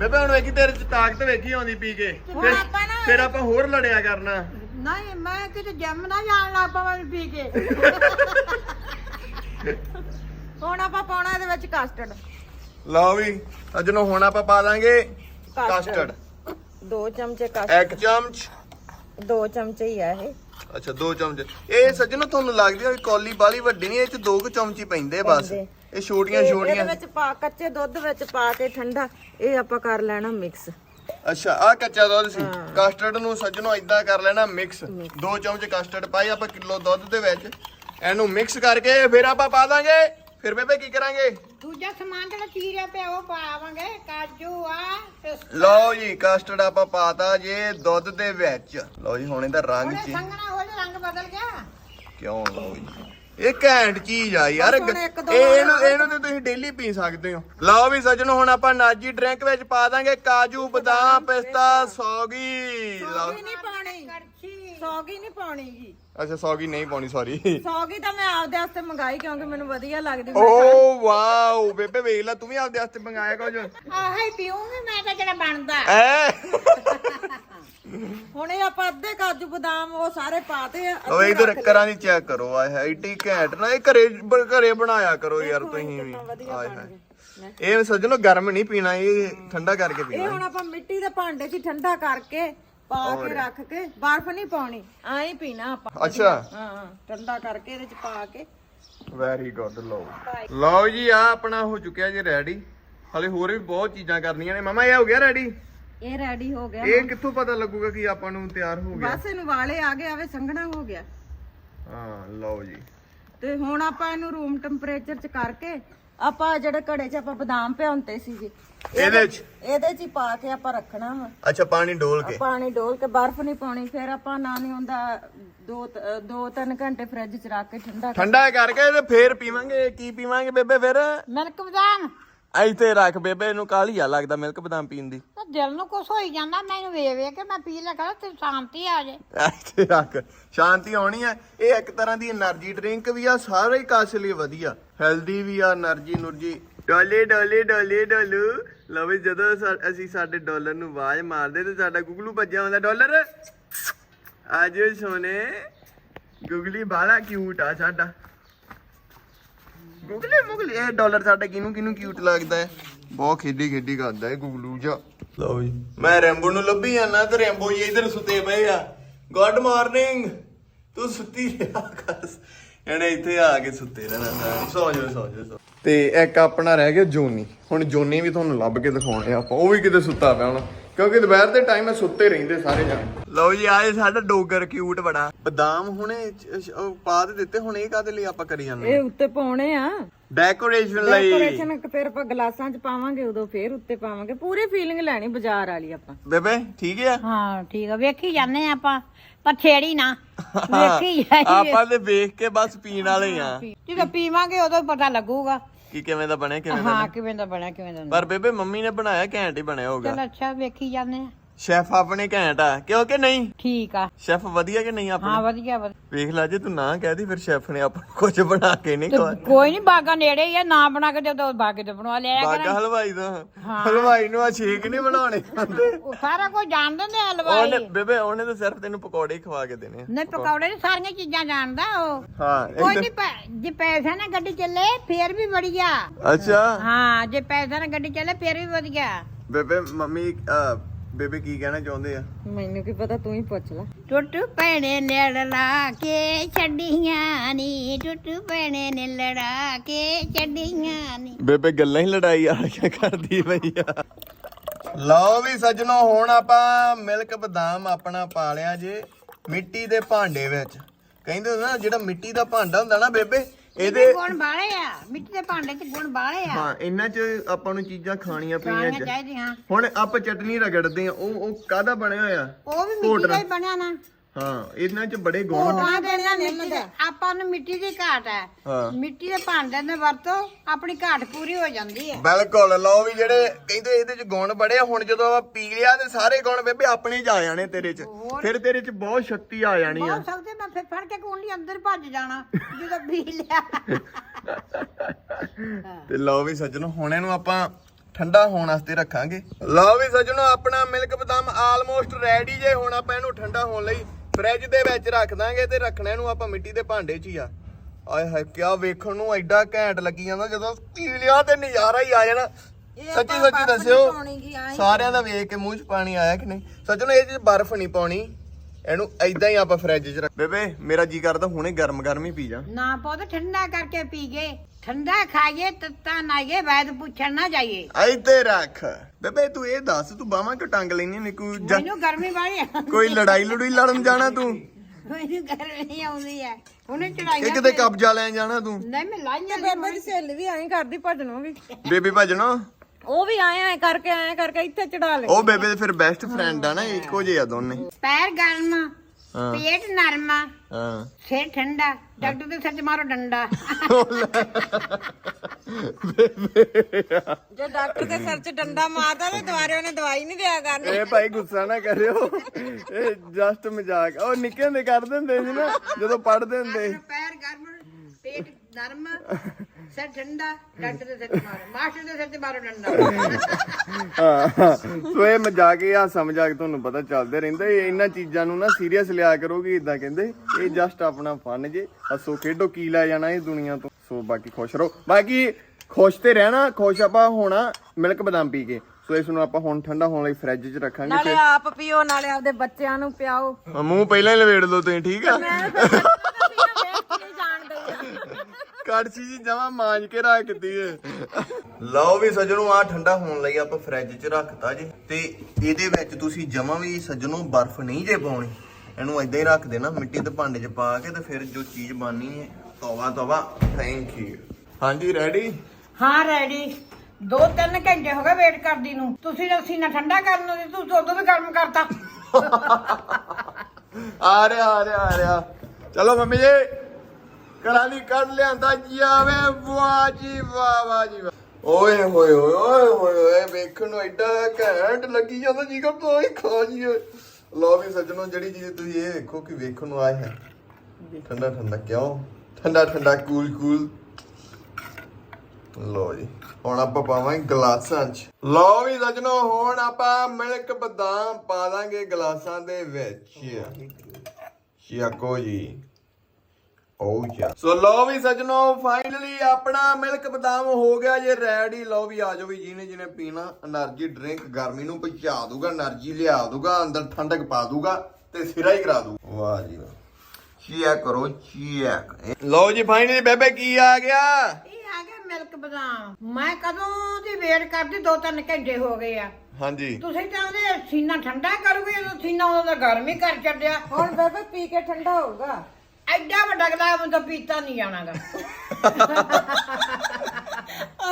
ਬੇਬੇ ਹੁਣ ਵੇਖੀ ਤੇਰੇ ਚ ਤਾਕਤ ਵੇਖੀ ਆਉਂਦੀ ਪੀ ਕੇ। ਫਿਰ ਆਪਾਂ ਨਾ- ਫਿਰ ਆਪਾਂ ਹੋਰ ਲੜਿਆ ਕਰਨਾ। ਨਹੀਂ ਮੈਂ ਕਿਤੇ ਜਿਮ ਨਾ ਜਾਣ ਲੱਗ ਪਵਾਂ ਪੀ ਕੇ। ਹੁਣ ਆਪਾਂ ਪਾਉਣਾ ਇਹਦੇ ਵਿੱਚ ਕਸਟਰਡ ਲਓ ਵੀ ਸੱਜਣੋ ਹੁਣ ਆਪਾਂ ਪਾ ਦਾਂਗੇ। ਕਸਟਰਡ ਦੋ ਚਮਚੇ ਕਸਟਰਡ ਇੱਕ ਚਮਚ। ਦੋ ਚਮਚੇ ਹੀ ਆ ਇਹ। ਅੱਛਾ ਦੋ ਚਮਚ। ਇਹ ਸੱਜਣੋ ਤੁਹਾਨੂੰ ਲੱਗਦੀ ਹੋਈ ਕੌਲੀ ਬਾਲੀ ਵੱਡੀ ਨਹੀਂ ਇਹ ਚ ਦੋ ਕੁ ਚਮਚੀ ਪੈਂਦੇ ਬਸ। ਪੈਂਦੇ। ਇਹ ਛੋਟੀਆਂ ਇਹਦੇ ਵਿੱਚ ਪਾ ਕੱਚੇ ਦੁੱਧ ਵਿੱਚ ਪਾ ਕੇ ਠੰਡਾ ਇਹ ਆਪਾਂ ਕਰ ਲੈਣਾ ਮਿਕਸ ਅੱਛਾ ਆ ਕੱਚਾ ਦੁੱਧ ਸੀ। ਕਸਟਰਡ ਨੂੰ ਸੱਜਣੋ ਇਦਾਂ ਕਰ ਲੈਣਾ ਮਿਕਸ ਦੋ ਚਮਚ ਕਸਟਰਡ ਪਾਈ ਆਪਾਂ ਕਿਲੋ ਦੁੱਧ ਦੇ ਵਿੱਚ। ਇਹਨੂੰ ਮਿਕਸ ਕਰਕੇ ਫਿਰ ਆਪਾਂ ਪਾ ਦਾਂਗੇ। ਫਿਰ ਬੇਬੇ ਕੀ ਕਰਾਂਗੇ? ਦੂਜਾ ਸਮਾਨ ਜਿਹੜਾ ਚੀਰਿਆ ਪਿਆ ਉਹ ਪਾਵਾਂਗੇ ਕਾਜੂ ਆ ਪਿਸਤਾ ਲਓ ਜੀ ਕਸਟਰਡ ਆਪਾਂ ਪਾਤਾ ਜੇ ਦੁੱਧ ਦੇ ਵਿੱਚ। ਲਓ ਜੀ ਹੁਣ ਇਹਦਾ ਰੰਗ ਉਹਨੇ ਚੀ ਸੰਗਣਾ ਹੋ ਰੰਗ ਬਦਲ ਗਿਆ। ਕਿਉਂ ਲਓ ਜੀ? ਇਹ ਘੈਂਟ ਚੀਜ਼ ਆ ਯਾਰ ਬਸ ਹੁਣ ਇੱਕ ਦੋ ਇਹ ਇਹਨੂੰ ਇਹਨੂੰ ਤੇ ਤੁਸੀਂ ਡੇਲੀ ਪੀ ਸਕਦੇ ਹੋ। ਲਓ ਵੀ ਸੱਜਣੋ ਹੁਣ ਆਪਾਂ ਨਾਜੀ ਡਰਿੰਕ ਵਿੱਚ ਪਾ ਦਾਂਗੇ ਕਾਜੂ ਬਦਾਮ ਪਿਸਤਾ ਸੌਗੀ। ਲਓ ਨਹੀਂ ਪਾਣੀ ਸੌਗੀ ਨਹੀਂ ਪਾਉਣੀਗੀ ਅੱਛਾ ਸੌਗੀ ਨਹੀਂ ਪਾਉਣੀ ਸੌਰੀ ਸੌਗੀ ਤਾਂ ਮੈਂ ਆਪਦੇ ਵਾਸਤੇ ਮੰਗਾਈ ਕਿਉਂਕਿ ਮੈਨੂੰ ਵਧੀਆ ਲੱਗਦੀ ਓ ਵਾਓ ਬੇਬੇ ਵੇਖ ਲੈ ਤੂੰ ਵੀ ਆਪਦੇ ਵਾਸਤੇ ਮੰਗਾਇਆ ਕੁਝ। ਆਹ ਹੀ ਪੀਉਂਗੀ ਮੈਂ ਤਾਂ ਜਿਹੜਾ ਬਣਦਾ। ਐ। ਹੁਣ ਇਹ ਆਪਾਂ ਅੱਧੇ ਕਾਜੂ ਬਦਾਮ ਉਹ ਸਾਰੇ ਪਾਤੇ ਆ ਓ ਇਧਰ ਕਰਾਂ ਦੀ ਚੈੱਕ ਕਰੋ ਆਏ ਹੈ ਈਟੀ ਘੈਂਟ। ਨਾ ਇਹ ਘਰੇ ਘਰੇ ਬਣਾਇਆ ਕਰੋ ਯਾਰ ਤੁਸੀਂ ਵੀ। ਆਏ ਹੈ ਇਹ ਸੱਜਣੋ ਗਰਮ ਨਹੀਂ ਪੀਣਾ ਇਹ ਠੰਡਾ ਕਰਕੇ ਇਹ ਪੀਣਾ। ਹੁਣ ਆਪਾਂ ਮਿੱਟੀ ਦੇ ਭਾਂਡੇ 'ਚ ਠੰਡਾ ਕਰਕੇ ਪਾ ਕੇ ਰੱਖ ਕੇ ਬਰਫ਼ ਨਹੀਂ ਪਾਉਣੀ। ਐਂ ਹੀ ਪੀਣਾ ਆਪਾਂ। ਅੱਛਾ। ਹਾਂ ਹਾਂ, ਠੰਡਾ ਕਰਕੇ ਇਹਦੇ 'ਚ ਪਾ ਕੇ। ਵੈਰੀ ਗੁੱਡ ਲਓ। ਲਓ ਜੀ ਆ ਆਪਣਾ ਹੋ ਚੁੱਕਿਆ ਜੀ ਰੈਡੀ ਹਲੇ ਹੋਰ ਵੀ ਬਹੁਤ ਚੀਜ਼ਾਂ ਕਰਨੀਆਂ ਨੇ। ਮਮਾ ਇਹ ਹੋ ਗਿਆ ਰੈਡੀ ਇਹ ਰੈਡੀ ਹੋ ਗਿਆ ਇਹ ਕਿੱਥੋਂ ਪਤਾ ਲੱਗੂਗਾ ਕਿ ਆਪਾਂ ਨੂੰ ਤਿਆਰ ਹੋ ਗਿਆ? ਬਸ ਇਹਨੂੰ ਵਾਲੇ ਆ ਗਏ ਆਵੇ ਸੰਘਣਾ ਹੋ ਗਿਆ। ਹਾਂ ਲਓ ਜੀ। ਤੇ ਹੁਣ ਆਪਾਂ ਇਹਨੂੰ ਰੂਮ ਟੈਂਪਰੇਚਰ 'ਚ ਕਰਕੇ ਆਪਾਂ ਜਿਹੜੇ ਘੜੇ 'ਚ ਆਪਾਂ ਬਦਾਮ ਭਿਉਂਤੇ ਸੀਗੇ ਇਹਦੇ ਚ? ਇਹਦੇ 'ਚ ਹੀ ਪਾ ਕੇ ਆਪਾਂ ਰੱਖਣਾ ਵਾ। ਅੱਛਾ ਪਾਣੀ ਡੋਲ ਕੇ? ਪਾਣੀ ਡੋਲ ਕੇ ਬਰਫ਼ ਨਹੀਂ ਪਾਉਣੀ ਫਿਰ ਆਪਾਂ ਨਾ ਨਹੀਂ ਹੁੰਦਾ ਦੋ ਤ- ਦੋ ਤਿੰਨ ਘੰਟੇ ਫ੍ਰਿਜ 'ਚ ਰੱਖ ਕੇ ਠੰਡਾ ਠੰਡਾ ਕਰਕੇ ਤੇ ਫੇਰ ਪੀਵਾਂਗੇ। ਕੀ ਪੀਵਾਂਗੇ ਬੇਬੇ ਫਿਰ? ਮਿਲਕ ਬਦਾਮ। ਇੱਥੇ ਰੱਖ ਬੇਬੇ ਨੂੰ ਕਾਲੀ ਆ ਲੱਗਦਾ ਮਿਲਕ ਬਦਾਮ ਪੀਣ ਦੀ। ਦਿਲ ਨੂੰ ਕੁਛ ਹੋਈ ਜਾਂਦਾ ਮੈਨੂੰ ਵੇ ਵੇ ਕੇ ਮੈਂ ਪੀ ਲੈ ਕਰ ਤੇ ਸ਼ਾਂਤੀ ਆ ਜੇ। ਇੱਥੇ ਰੱਖ ਸ਼ਾਂਤੀ ਆਉਣੀ ਆ। ਇਹ ਇੱਕ ਤਰ੍ਹਾਂ ਦੀ એનર્ਜੀ ਡਰਿੰਕ ਵੀ ਆ ਸਾਰਾ ਕਾਸ ਲਈ ਵਧੀਆ। ਹੈਲਦੀ ਵੀ ਆ એનર્ਜੀ ਨੁਰਜੀ। ਡੋਲੇ ਡੋਲੇ ਡੋਲੇ ਡੋਲੂ। ਲਵੇ ਜਦੋਂ ਅਸੀਂ ਸਾਡੇ ਡਾਲਰ ਨੂੰ ਆਵਾਜ਼ ਮਾਰਦੇ ਤੇ ਸਾਡਾ ਗੁਗਲੂ ਭੱਜਿਆ ਹੁੰਦਾ ਡਾਲਰ ਆਜੋ ਸੋਨੇ। ਗੁਗਲੀ ਬਾਲਾ ਕਿਊਟ ਆ ਸਾਡਾ। ਗੁਗਲੇ ਮੁਗਲੇ ਇਹ ਡਾਲਰ ਸਾਡਾ ਕਿਨੂੰ ਕਿਨੂੰ ਕਿਊਟ ਲੱਗਦਾ ਹੈ? ਬਹੁਤ ਖੇਡੀ ਖੇਡੀ ਕਰਦਾ ਹੈ ਗੁਗਲੂ ਜਾ। ਲਓ ਜੀ। ਮੈਂ ਰੈਂਬੋ ਨੂੰ ਲੱਭੀ ਜਾਂਦਾ ਤੇ ਰੈਂਬੋ ਜੀ ਇਧਰ ਸੁੱਤੇ ਪਏ ਆ। ਗੁੱਡ ਮਾਰਨਿੰਗ ਤੂੰ ਸੁੱਤੀ ਰਿਹਾ ਇਹਨੇ ਇੱਥੇ ਆ ਕੇ ਸੁੱਤੇ ਰਹਿਣਾ। ਸੌ ਜਾ ਸੌ ਜਾ ਤੇ ਇੱਕ ਆਪਣਾ ਰਹਿ ਗਿਆ ਜੋਨੀ। ਹੁਣ ਜੋਨੀ ਵੀ ਤੁਹਾਨੂੰ ਲੱਭ ਕੇ ਦਿਖਾਉਣੇ ਆਪਾਂ। ਉਹ ਵੀ ਕਿਤੇ ਸੁੱਤਾ ਪਿਆ ਹੁਣ। ਕਿਉਂਕਿ ਦੁਪਹਿਰ ਦੇ ਟਾਈਮ ਮੈਂ ਸੁੱਤੇ ਰਹਿੰਦੇ ਸਾਰੇ ਜਾਣੇ। ਲਓ ਜੀ ਆਏ ਸਾਡਾ ਡੋਗਰ ਕਿਊਟ ਬੜਾ। ਬਦਾਮ ਹੁਣੇ ਚ- ਸ਼- ਉਹ ਪਾ ਦੇ ਦਿੱਤੇ ਹੁਣ ਇਹ ਕਾਦੇ ਲਈ ਆਪਾਂ ਕਰੀ ਜਾਂਦੇ ਇਹ ਉੱਤੇ ਪਾਉਣੇ ਆ। ਡੈਕੋਰੇਸ਼ਨ ਲਈ। ਡੈਕੋਰੇਸ਼ਨ ਫਿਰ ਆਪਾਂ ਗਲਾਸਾਂ 'ਚ ਪਾਵਾਂਗੇ ਉਦੋਂ ਫੇਰ ਉੱਤੇ ਪਾਵਾਂਗੇ। ਪੂਰੀ ਫੀਲਿੰਗ ਲੈਣੀ ਬਾਜ਼ਾਰ ਵਾਲੀ ਆਪਾਂ। ਬੇਬੇ ਠੀਕ ਆ? ਹਾਂ ਠੀਕ ਆ। ਵੇਖੀ ਜਾਂਦੇ ਆ ਆਪਾਂ ਪਰ ਛੇੜੀ ਨਾ। ਵੇਖੀ ਜਾਈਏ। ਆਪਾਂ ਤੇ ਵੇਖ ਕੇ ਬਸ ਪੀਣ ਵਾਲੇ ਆ। ਜਦੋਂ ਪੀਵਾਂਗੇ ਉਦੋਂ ਪਤਾ ਲੱਗੂਗਾ। ਕਿ ਕਿਵੇਂ ਦਾ ਬਣਿਆ ਕਿਵੇਂ ਦਾ ਹਾਂ ਕਿਵੇਂ ਦਾ ਬਣਿਆ ਕਿਵੇਂ ਦਾ ਨਹੀਂ। ਪਰ ਬੇਬੇ ਮੰਮੀ ਨੇ ਬਣਾਇਆ ਘੈਂਟ ਹੀ ਬਣਿਆ ਹੋਗਾ ਚਲ ਅੱਛਾ ਵੇਖੀ ਜਾਂਦੇ ਆ। ਸ਼ੈਫ ਆਪਣੇ ਘੈਂਟ ਆ ਕਿਉਂਕਿ ਨਹੀਂ? ਠੀਕ ਆ। ਸ਼ੈਫ ਵਧੀਆ ਕਿ ਨਹੀਂ ਹਾਂ ਆਪਣੇ ਵਧੀਆ ਵਧੀਆ। ਵੇਖ ਲੈ ਜੇ ਤੂੰ ਨਾ ਕਹਿਦੀ ਫਿਰ ਸ਼ੈਫ ਨੇ ਆਪਾਂ ਕੁਝ ਬਣਾ ਕੇ ਨਹੀਂ ਤੇ ਖਵਾ ਕੋਈ ਨਹੀਂ ਬਾਗਾ ਨੇੜੇ ਹੀ ਆ ਨਾ ਬਣਾ ਕੇ ਜਦੋਂ ਬਾਗੇ ਤੇ ਬਣਵਾ ਲਿਆ ਬਾਗਾ ਹਲਵਾਈ ਦਾ ਹਲਵਾਈ ਨੂੰ ਆ ਛੇਕ ਨਹੀਂ ਬਣਾਉਣੇ ਉਹ ਸਾਰਾ ਕੁਝ ਜਾਣਦੇ ਨੇ ਉਹਨੇ ਹਲਵਾਈ। ਬੇਬੇ ਉਹਨੇ ਤਾਂ ਸਿਰਫ ਤੈਨੂੰ ਪਕੌੜੇ ਹੀ ਖਵਾ ਕੇ ਦੇਣੇ ਆ। ਨਹੀਂ ਪਕੌੜੇ। ਨੀ ਸਾਰੀਆਂ ਚੀਜ਼ਾਂ ਜਾਣਦਾ ਉਹ। ਹਾਂ ਕੋਈ ਇੱਕ- ਨਹੀਂ ਜੇ ਪੈਸਾ ਨਾਲ ਗੱਡੀ ਚੱਲੇ ਫੇਰ ਵੀ ਵਧੀਆ। ਅੱਛਾ। ਹਾਂ ਜੇ ਪੈਸਾ ਨਾਲ ਗੱਡੀ ਚੱਲੇ ਫੇਰ ਵੀ ਵਧੀਆ। ਬੇਬੇ ਮੰਮੀ ਅਹ, ਬੇਬੇ ਕੀ ਕਹਿਣਾ ਚਾਹੁੰਦੇ ਆ? ਮੈਨੂੰ ਕੀ ਪਤਾ ਤੂੰ ਹੀ ਪੁੱਛ ਲੈ। ਟੁੱਟ ਪੈਣੇ ਨੇ ਲੜਾ ਕੇ ਛੱਡੀਆਂ ਨੀ ਟੁੱਟ ਪੈਣੇ ਨੇ ਲੜਾ ਕੇ ਛੱਡੀਆਂ ਨੀ। ਬੇਬੇ ਗੱਲਾਂ ਹੀ ਲੜਾਈ ਵਾਲੀਆਂ ਕਰਦੀ ਪਈ ਆ। ਲਓ ਵੀ ਸੱਜਣੋ ਹੁਣ ਆਪਾਂ ਮਿਲਕ ਬਦਾਮ ਆਪਣਾ ਪਾ ਲਿਆ ਜੇ ਮਿੱਟੀ ਦੇ ਭਾਂਡੇ ਵਿੱਚ। ਕਹਿੰਦੇ ਹੁੰਦੇ ਨਾ ਜਿਹੜਾ ਮਿੱਟੀ ਦਾ ਭਾਂਡਾ ਹੁੰਦਾ ਨਾ ਬੇਬੇ ਇਹਦੇ ਗੁਣ ਬਾਲੇ ਆ ਮਿੱਟੀ ਦੇ ਭਾਂਡੇ 'ਚ ਗੁਣ ਬਾਲੇ ਆ। ਹਾਂ ਇਹਨਾਂ 'ਚ ਆਪਾਂ ਨੂੰ ਚੀਜ਼ਾਂ ਖਾਣੀਆਂ ਚ। ਚਾਹੀਦੀਆਂ। ਹੁਣ ਆਪਾਂ ਚਟਨੀ ਰਗੜਦੇ ਆ ਉਹ ਉਹ ਕਾਦਾ ਬਣਿਆ ਹੋਇਆ? ਉਹ ਵੀ ਮਿੱਟੀ ਦਾ ਹੀ ਬਣਿਆ ਨਾ। ਹਾਂ ਇਹਨਾਂ 'ਚ ਬੜੇ ਗੁਣ ਉਹਨਾਂ ਦੇ ਨਾਲ ਮਿੱਟੀ ਦੇ। ਆਪਾਂ ਨੂੰ ਮਿੱਟੀ ਦੀ ਘਾਟ ਹੈ। ਹਾਂ। ਮਿੱਟੀ ਦੇ ਭਾਂਡੇ ਦੇ ਵਰਤੋ ਆਪਣੀ ਘਾਟ ਪੂਰੀ ਹੋ ਜਾਂਦੀ ਹੈ। ਬਿਲਕੁਲ ਲਓ ਵੀ ਜਿਹੜੇ ਕਹਿੰਦੇ ਇਹਦੇ 'ਚ ਗੁਣ ਬੜੇ ਆ ਹੁਣ ਜਦੋਂ ਆਪਾਂ ਪੀ ਲਿਆ ਤੇ ਸਾਰੇ ਗੁਣ ਬੇਬੇ ਆਪਣੇ 'ਚ ਆ ਜਾਣੇ ਤੇਰੇ 'ਚ। ਫਿਰ ਤੇਰੇ 'ਚ ਬਹੁਤ ਸ਼ਕਤੀ ਆ ਜਾਣੀ ਆ। ਹੋ ਸਕਦੇ ਮੈਂ ਫਿਰ ਫੜ ਕੇ ਕੋਲੀ ਅੰਦਰ ਭੱਜ ਜਾਣਾ ਜਦੋਂ ਪੀ ਲਿਆ। ਤੇ ਲਓ ਵੀ ਸੱਜਣੋ ਹੁਣ ਇਹਨੂੰ ਆਪਾਂ ਠੰਡਾ ਹੋਣ ਵਾਸਤੇ ਰੱਖਾਂਗੇ। ਲਓ ਵੀ ਸੱਜਣੋ ਆਪਣਾ ਮਿਲਕ ਬਦਾਮ ਆਲਮੋਸਟ ਰੈਡੀ ਜੇ ਹੁਣ ਆਪਾਂ ਇਹਨੂੰ ਠੰਡਾ ਹੋਣ ਲਈ ਫ੍ਰਿਜ ਦੇ ਵਿੱਚ ਰੱਖ ਦਾਂਗੇ ਤੇ ਰੱਖਣਾ ਇਹਨੂੰ ਆਪਾਂ ਮਿੱਟੀ ਦੇ ਭਾਂਡੇ 'ਚ ਹੀ ਆ। ਆਏ ਹਾਏ ਕਿਆ ਵੇਖਣ ਨੂੰ ਐਡਾ ਘੈਂਟ ਲੱਗੀ ਜਾਂਦਾ ਜਦੋਂ ਲਿਆ ਤੇ ਨਜ਼ਾਰਾ ਹੀ ਆ ਜਾਣਾ। ਸੱਚੀ ਸੱਚੀ ਦੱਸਿਓ ਸਾਰਿਆਂ ਦਾ ਵੇਖ ਕੇ ਮੂੰਹ 'ਚ ਪਾਣੀ ਆਇਆ ਕਿ ਨਹੀਂ? ਸੱਜਣੋ ਇਹ 'ਚ ਬਰਫ਼ ਨਹੀਂ ਪਾਉਣੀ। ਇਹਨੂੰ ਐਦਾਂ ਹੀ ਆਪਾਂ ਫ੍ਰਿਜ 'ਚ ਰੱਖ ਬੇਬੇ ਮੇਰਾ ਜੀ ਕਰਦਾ ਹੁਣੇ ਗਰਮ ਗਰਮ ਹੀ ਪੀ ਜਾ। ਨਾ ਪੁੱਤ ਠੰਡਾ ਕਰਕੇ ਪੀ ਗਏ। ਠੰਡਾ ਖਾਈਏ ਤੱਤਾ ਨਾਈਏ ਵੈਦ ਪੁੱਛਣ ਨਾ ਜਾਈਏ। ਇੱਥੇ ਰੱਖ। ਬੇਬੇ ਤੂੰ ਇਹ ਦੱਸ ਤੂੰ ਬਾਹਾਂ ਕਿ ਟੰਗ ਲੈਣੀ ਨੇ ਕੋਈ ਜਾਂ- ਮੈਨੂੰ ਗਰਮੀ ਵਾਲੀ ਆ ਕੋਈ ਲੜਾਈ ਲੜੂਈ ਲੜਨ ਜਾਣਾ ਤੂੰ? ਮੈਨੂੰ ਗਰਮੀ ਆਉਂਦੀ ਹੈ। ਉਹਨੇ ਚੜਾਈਆਂ ਕਿ ਕਿਤੇ ਕਬਜ਼ਾ ਲੈਣ ਜਾਣਾ ਤੂੰ। ਨਹੀਂ ਮੈਂ ਲਾਈਆਂ ਬੇਬੇ ਦੀ ਸਹੇਲੀ ਵੀ ਐਂ ਕਰਦੀ ਭਜਨੋਂ ਵੀ। ਬੇਬੀ ਭਜਣਾ? ਉਹ ਵੀ ਆਏ ਐਂ ਕਰਕੇ ਐਂ ਕਰਕੇ ਇੱਥੇ ਚੜਾ ਲੈ ਉਹ ਬੇਬੇ ਦੇ ਫਿਰ ਬੈਸਟ ਫਰੈਂਡ ਆ ਨਾ ਇੱਕੋ ਜਿਹੇ ਆ ਦੋਨੇ। ਪੈਰ ਗਰਮ ਹਾਂ। ਪੇਟ ਨਰਮ ਹਾਂ। ਸਿਰ ਠੰਡਾ ਡਾਕਟਰ ਦੇ ਸਿਰ 'ਚ ਮਾਰੋ ਡੰਡਾ। ਜੇ ਡਾਕਟਰ ਦੇ ਸਿਰ 'ਚ ਡੰਡਾ ਮਾਰਦਾ ਤੇ ਦੁਬਾਰੇ ਉਹਨੇ ਦਵਾਈ ਨਹੀਂ ਦਿਆ ਕਰਨੀ। ਇਹ ਭਾਈ ਗੁੱਸਾ ਨਾ ਕਰਿਓ। ਇਹ ਜਸਟ ਮਜ਼ਾਕ। ਉਹ ਨਿੱਕੇ ਹੁੰਦੇ ਕਰ ਦਿੰਦੇ ਸੀ ਨਾ ਜਦੋਂ ਪੜਦੇ ਹੁੰਦੇ ਸੀ। ਪੈਰ ਗਰਮ ਪੇਟ ਨਰਮ ਸਿਰ ਠੰਡਾ ਡਾਕਟਰ ਦੇ ਸਿਰ 'ਚ ਮਾਰੋ ਮਾਸਟਰ ਦੇ ਸਿਰ 'ਚ ਮਾਰੋ ਡੰਡਾ। ਹਾਂ। ਸੋ ਇਹ ਮਜ਼ਾਕ ਇਹ ਹਾਸਾ ਮਜ਼ਾਕ ਤੁਹਾਨੂੰ ਪਤਾ ਚੱਲਦੇ ਰਹਿੰਦੇ ਇਹ ਇਹਨਾਂ ਚੀਜ਼ਾਂ ਨੂੰ ਨਾ ਸੀਰੀਅਸ ਲਿਆ ਕਰੋ ਕਿ ਇਦਾਂ ਕਹਿੰਦੇ ਇਹ ਜਸਟ ਆਪਣਾ ਫਨ ਜੇ। ਹੱਸੋ ਖੇਡੋ ਕੀ ਲੈ ਜਾਣਾ ਇਹ ਦੁਨੀਆ ਤੋਂ। ਸੋ ਬਾਕੀ ਖੁਸ਼ ਰਹੋ। ਬਾਕੀ ਖੁਸ਼ ਤੇ ਰਹਿਣਾ ਖੁਸ਼ ਆਪਾਂ ਹੋਣਾ ਮਿਲਕ ਬਦਾਮ ਪੀ ਕੇ। ਸੋ ਇਸ ਨੂੰ ਆਪਾਂ ਹੁਣ ਠੰਡਾ ਹੋਣ ਲਈ ਫ੍ਰਿਜ 'ਚ ਰੱਖਾਂਗੇ ਨਾਲੇ ਆਪ ਪੀਓ ਨਾਲੇ ਆਪਦੇ ਬੱਚਿਆਂ ਨੂੰ ਪਿਆਓ। ਤੇ ਮੂੰਹ ਪਹਿਲਾਂ ਹੀ ਲਵੇੜ ਲਓ ਤੁਸੀਂ ਠੀਕ ਆ? ਤਾਂ ਕੜਛੀ ਜੀ ਜਮਾ ਮਾਂਜ ਕੇ ਰੱਖਦੀ ਏ। ਲਓ ਵੀ ਸੱਜਣੋ ਆ ਠੰਡਾ ਹੋਣ ਲਈ ਆਪਾਂ ਫ੍ਰਿਜ 'ਚ ਰੱਖਤਾ ਜੀ। ਤੇ ਇਹਦੇ ਵਿੱਚ ਤੁਸੀਂ ਜਮਾ ਵੀ ਸੱਜਣੋ ਬਰਫ਼ ਨਹੀਂ ਜੇ ਪਾਉਣੀ। ਇਹਨੂੰ ਇਦਾਂ ਹੀ ਰੱਖ ਦੇਣਾ ਮਿੱਟੀ ਦੇ ਭਾਂਡੇ 'ਚ ਪਾ ਕੇ ਤੇ ਫਿਰ ਜੋ ਚੀਜ਼ ਬਣਨੀ ਹੈ ਤੋਵਾ ਤੋਵਾ ਥੈਂਕ ਯੂ ਹਾਂਜੀ ਰੈਡੀ ਹਾਂ ਰੈਡੀ ਦੋ ਤਿੰਨ ਘੰਟੇ ਹੋ ਗਏ ਵੇਟ ਕਰਦੀ ਨੂੰ। ਤੁਸੀਂ ਤਾਂ ਸੀਨਾ ਠੰਡਾ ਕਰਨ ਨੂੰ ਤੂੰ ਦੁੱਧ ਵੀ ਗਰਮ ਕਰਤਾ। [laughs] ਆ ਰਿਹਾ ਆ ਰਿਹਾ ਆ ਰਿਹਾ। ਚਲੋ ਮੰਮੀ ਜੀ। ਘਰਾਂ ਦੀ ਕੱਢ ਲਿਆਂਦਾ ਜਾਵੇ ਵਾਹ ਜੀ ਵਾਹ ਵਾਹ ਜੀ ਵਾਹ। ਓਏ ਹੋਏ ਹੋਏ ਓਏ ਹੋਏ ਹੋਏ ਵੇਖਣ ਨੂੰ ਐਡਾ ਘੈਂਟ ਲੱਗੀ ਜਾਂਦਾ ਜੀ ਕਰ ਤੋਈ ਖਾ ਜੀਏ ਲੋ ਵੀ ਸੱਜਣੋ, ਜਿਹੜੀ ਚੀਜ਼ ਤੁਸੀਂ ਇਹ ਵੇਖੋ ਕਿ ਵੇਖਣ ਨੂੰ ਆਏ ਹੈ। ਠੰਡਾ ਠੰਡਾ ਕਿਉਂ? ਠੰਡਾ ਠੰਡਾ, ਕੂਲ ਕੂਲ। ਲੋ ਜੀ, ਹੁਣ ਆਪਾਂ ਪਾਵਾਂਗੇ ਗਲਾਸਾਂ 'ਚ। ਲੋ ਵੀ ਸੱਜਣੋ, ਹੁਣ ਆਪਾਂ ਮਿਲਕ ਬਦਾਮ ਪਾ ਦਾਂਗੇ ਗਲਾਸਾਂ ਦੇ ਵਿੱਚ। ਸ਼ਿਆਕੋ ਜੀ। ਓ ਯਾ ਸੋ ਲਓ ਵੀ ਸਜਣੋ ਫਾਈਨਲੀ ਆਪਣਾ ਮਿਲਕ ਬਦਾਮ ਹੋ ਗਿਆ ਜੇ ਰੈਡੀ ਲਓ ਵੀ ਆ ਜਾਓ ਵੀ ਜਿਹਨੇ ਜਿਹਨੇ ਪੀਣਾ એનર્ਜੀ ਡਰਿੰਕ ਗਰਮੀ ਨੂੰ ਪਹੁੰਚਾ ਦੂਗਾ એનર્ਜੀ ਲਿਆ ਦੂਗਾ ਅੰਦਰ ਠੰਡਕ ਪਾ ਦੂਗਾ ਤੇ ਸਿਰਾ ਹੀ ਕਰਾ ਦੂ। ਵਾਹ ਜੀ ਵਾਹ। ਕਰੋ ਚੈੱਕ ਲਓ ਜੀ ਫਾਈਨਲੀ ਬੇਬੇ ਕੀ ਆ ਗਿਆ? ਮਿਲਕ ਬਦਾਮ। ਮੈਂ ਕਦੋਂ ਦੀ ਵੇਟ ਕਰਦੀ ਦੋ ਤਿੰਨ ਘੰਟੇ ਹੋ ਗਏ ਆ। ਹਾਂਜੀ। ਤੁਸੀਂ ਤਾਂ ਸੀਨਾ ਠੰਡਾ ਕਰੋਗੇ ਉਹ ਸੀਨਾ ਉਹਦਾ ਗਰਮ ਕਰ ਛੱਡਿਆ। ਹੁਣ ਬੇਬੇ ਪੀ ਕੇ ਠੰਡਾ ਹੋਊਗਾ। ਐਡਾ ਵੱਡਾ ਗਲਾਸ ਮੈਂ ਤਾਂ ਪੀਤਾ ਨਹੀਂ ਜਾਣਾਗਾ।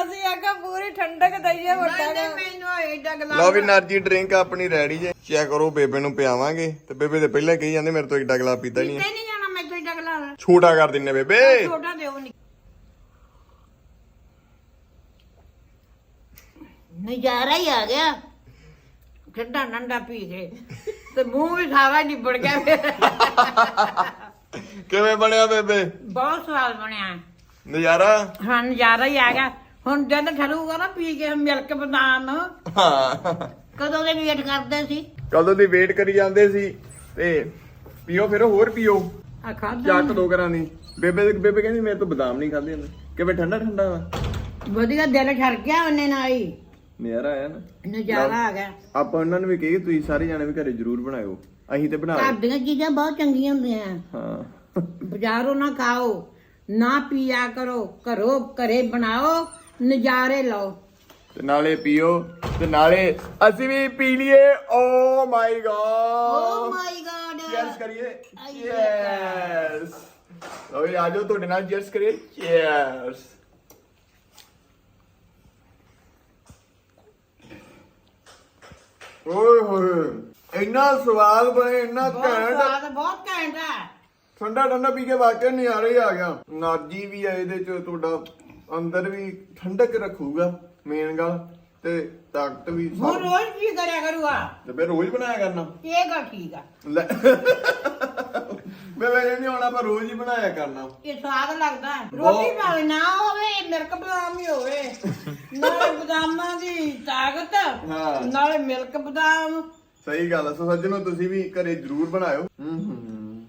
ਅਸੀਂ ਆਖਾ ਪੂਰੀ ਠੰਡਕ ਦਈਏ ਵੱਡਾ ਨਹੀਂ ਜਿਹਾ। ਮੈਨੂੰ ਐਡਾ ਲਓ ਵੀ એનર્ਜੀ ਡਰਿੰਕ ਆਪਣੀ ਰੈਡੀ ਜੇ। ਚੈੱਕ ਕਰੋ ਬੇਬੇ ਨੂੰ ਪਿਆਵਾਂਗੇ। ਤੇ ਬੇਬੇ ਤੇ ਪਹਿਲਾਂ ਕਹੀ ਜਾਂਦੇ ਮੇਰੇ ਤੋਂ ਏਡਾ ਗਲਾ ਪੀਤਾ ਨਹੀਂ ਨਹੀਂ ਜਾਣਾ ਮੈਂ ਐਡਾ ਗਲਾਸ ਛੋਟਾ ਕਰ ਦਿੰਨੇ ਬੇਬੇ। ਛੋਟਾ ਦਿਓ ਨਹੀਂ। ਨਜ਼ਾਰਾ ਹੀ ਆ ਗਿਆ। ਠੰਡਾ ਠੰਡਾ ਪੀ ਕੇ। ਤੇ ਮੂੰਹ ਵੀ ਸਾਰਾ ਨਿਬੜ ਗਿਆ। [laughs] ਕਿਵੇਂ ਬਣਿਆ ਬੇਬੇ? ਬਹੁਤ ਸਵਾਦ ਬਣਿਆ। ਨਜ਼ਾਰਾ? ਹਾਂ ਨਜ਼ਾਰਾ ਹੀ ਆ ਗਿਆ ਹੁਣ ਜਦ ਠਰੂਗਾ ਨਾ ਪੀ ਕੇ ਮਿਲਕ ਬਦਾਮ ਹਾਂ। ਕਦੋਂ ਦੇ ਵੇਟ ਕਰਦੇ ਸੀ? ਕਦੋਂ ਦੀ ਵੇਟ ਕਰੀ ਜਾਂਦੇ ਸੀ? ਤੇ ਪੀਓ ਫਿਰ ਹੋਰ ਪੀਓ। ਆ ਖਾਦਾ ਚੱਕ ਦੋ ਕਰਾਂ ਦੀ। ਬੇਬੇ ਬੇਬੇ ਕਹਿੰਦੀ ਮੇਰੇ ਤੋਂ ਬਦਾਮ ਨਹੀਂ ਖਾਦੇ ਜਾਂਦੇ ਕਿਵੇਂ ਠੰਡਾ ਠੰਡਾ ਵਾ? ਵਧੀਆ ਦਿਲ ਠਰ ਗਿਆ ਉਹਨੇ ਨਾਲ ਹੀ। ਨਜ਼ਾਰਾ ਆਇਆ ਨਾ। ਨਜ਼ਾਰਾ ਆ ਗਿਆ। ਆਪਾਂ ਉਹਨਾਂ ਨੂੰ ਵੀ ਕਹੀਏ ਤੁਸੀਂ ਸਾਰੇ ਜਾਣੇ ਵੀ ਘਰੇ ਜ਼ਰੂਰ ਬਣਾਇਓ। ਅਸੀਂ ਤੇ ਬਣਾ ਘਰ ਲਏ। ਦੀਆਂ ਚੀਜ਼ਾਂ ਬਹੁਤ ਚੰਗੀਆਂ ਹੁੰਦੀਆਂ ਹਾਂ। ਬਾਜ਼ਾਰੋਂ ਨਾ ਖਾਓ ਨਾ ਪੀਆ ਕਰੋ ਘਰੋਂ ਘਰੇ ਬਣਾਓ ਨਜ਼ਾਰੇ ਲਓ। ਤੇ ਨਾਲੇ ਪੀਓ ਤੇ ਨਾਲੇ ਅਸੀਂ ਵੀ ਪੀ ਲਈਏ। ਓ my oh God my God cheers ਕਰੀਏ। ਚੀਅਰਸ ਓਏ ਆਜੋ ਤੁਹਾਡੇ ਨਾਲ ਚੀਅਰਸ ਕਰੀਏ। ਚੀਅਰਸ ਓਏ ਹੋਏ। ਇੰਨਾ ਸਵਾਦ ਬਣੇ ਇੰਨਾ ਬਹੁਤ ਘੈਂਟ। ਸਵਾਦ ਬਹੁਤ ਘੈਂਟ ਹੈ ਠੰਡਾ ਠੰਡਾ ਪੀ ਕੇ ਵਾਕਿਆ ਨਜ਼ਾਰਾ ਹੀ ਆ ਗਿਆ। ਨਾਜੀ ਵੀ ਆ ਇਹਦੇ ਚ ਤੁਹਾਡਾ ਅੰਦਰ ਵੀ ਠੰਡਕ ਰੱਖੂਗਾ ਮੇਨ ਗੱਲ। ਤੇ ਤਾਕਤ ਵੀ ਹੁਣ ਸਭ ਰੋਜ਼ ਕੀ ਕਰਿਆ ਕਰੂਗਾ? ਤੇ ਫਿਰ ਰੋਜ਼ ਬਣਾਇਆ ਕਰਨਾ। ਇਹ ਗੱਲ ਠੀਕ ਆ। ਲੈ। ਮੈਂ ਕਹਿੰਦੀ ਹੁਣ ਆਪਾਂ ਰੋਜ਼ ਹੀ ਬਣਾਇਆ ਕਰਨਾ। ਇਹ ਸਵਾਦ ਲੱਗਦਾ। ਹੈ। ਬਹੁਤ- ਰੋਟੀ ਭਾਵੇਂ ਨਾ ਹੋਵੇ ਮਿਲਕ ਬਦਾਮ ਹੀ ਹੋਵੇ। ਨਾਲੇ ਬਦਾਮਾਂ ਦੀ ਤਾਕਤ ਹਾਂ। ਨਾਲੇ ਮਿਲਕ ਬਦਾਮ ਸਹੀ ਗੱਲ ਹੈ ਸੋ ਸੱਜਣੋ ਤੁਸੀਂ ਵੀ ਘਰੇ ਜਰੂਰ ਬਣਾਇਓ। ਹੂੰ ਹੂੰ।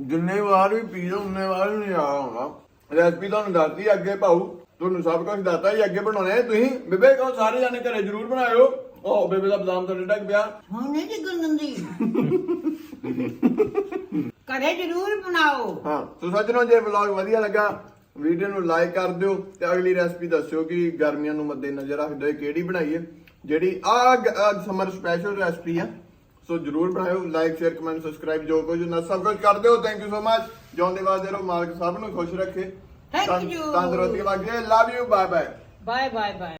ਜਿੰਨੇ ਵਾਰ ਵੀ ਪੀ ਲਓ ਉਨੇ ਵਾਰ ਨਹੀਂ ਆ ਹੋਣਾ। ਰੈਸਪੀ ਤੁਹਾਨੂੰ ਦੱਸਦੀ ਅੱਗੇ ਭਾਊ। ਤੁਹਾਨੂੰ ਸਭ ਕੁਝ ਦੱਸਤਾ ਹੀ ਅੱਗੇ ਬਣਾਉਣੇ ਆ। ਤੁਸੀਂ ਬੇਬੇ ਕਹੋ ਸਾਰੇ ਜਾਣੇ ਘਰੇ ਜਰੂਰ ਬਣਾਇਓ। ਉਹ ਬੇਬੇ ਦਾ ਬਦਾਮ ਤਾਂ ਡੱਗ ਪਿਆ। ਹੁਣ ਨਹੀਂ ਜੀ ਗੁੰਨਦੀ ਘਰੇ ਜ਼ਰੂਰ ਬਣਾਓ। ਹਾਂ ਸੋ ਸੱਜਣੋ ਜੇ ਵਲੌਗ ਵਧੀਆ ਲੱਗਾ ਵੀਡੀਓ ਨੂੰ ਲਾਈਕ ਕਰ ਦਿਓ ਤੇ ਅਗਲੀ ਰੈਸਪੀ ਦੱਸਿਓ ਕਿ ਗਰਮੀਆਂ ਨੂੰ ਮੱਦੇ ਨਜ਼ਰ ਰੱਖਦੇ ਹੋਏ ਕਿਹੜੀ ਬਣਾਈਏ। ਜਿਹੜੀ ਆ ਸਮਰ ਸਪੈਸ਼ਲ ਰੈਸਪੀ ਆ। ਸੋ ਜਰੂਰ ਬਣਾਇਓ ਲਾਈਕ ਸ਼ੇਅਰ ਕਮੈਂਟ ਸਬਸਕ੍ਰਾਈਬ ਜੋ ਕੁਝ ਨਾ ਸਭ ਕੁਝ ਕਰ ਦਿਓ। ਥੈਂਕ ਯੂ ਸੋ ਮਚ ਜਿਉਂਦੇ ਵਾਸਤੇ ਰਹੋ ਮਾਲਕ ਸਭ ਨੂੰ ਖੁਸ਼ ਰੱਖੇ। ਤੰਦ- you. ਤੰਦਰੁਸਤੀ ਬਖਸ਼ੇ love you bye bye bye bye bye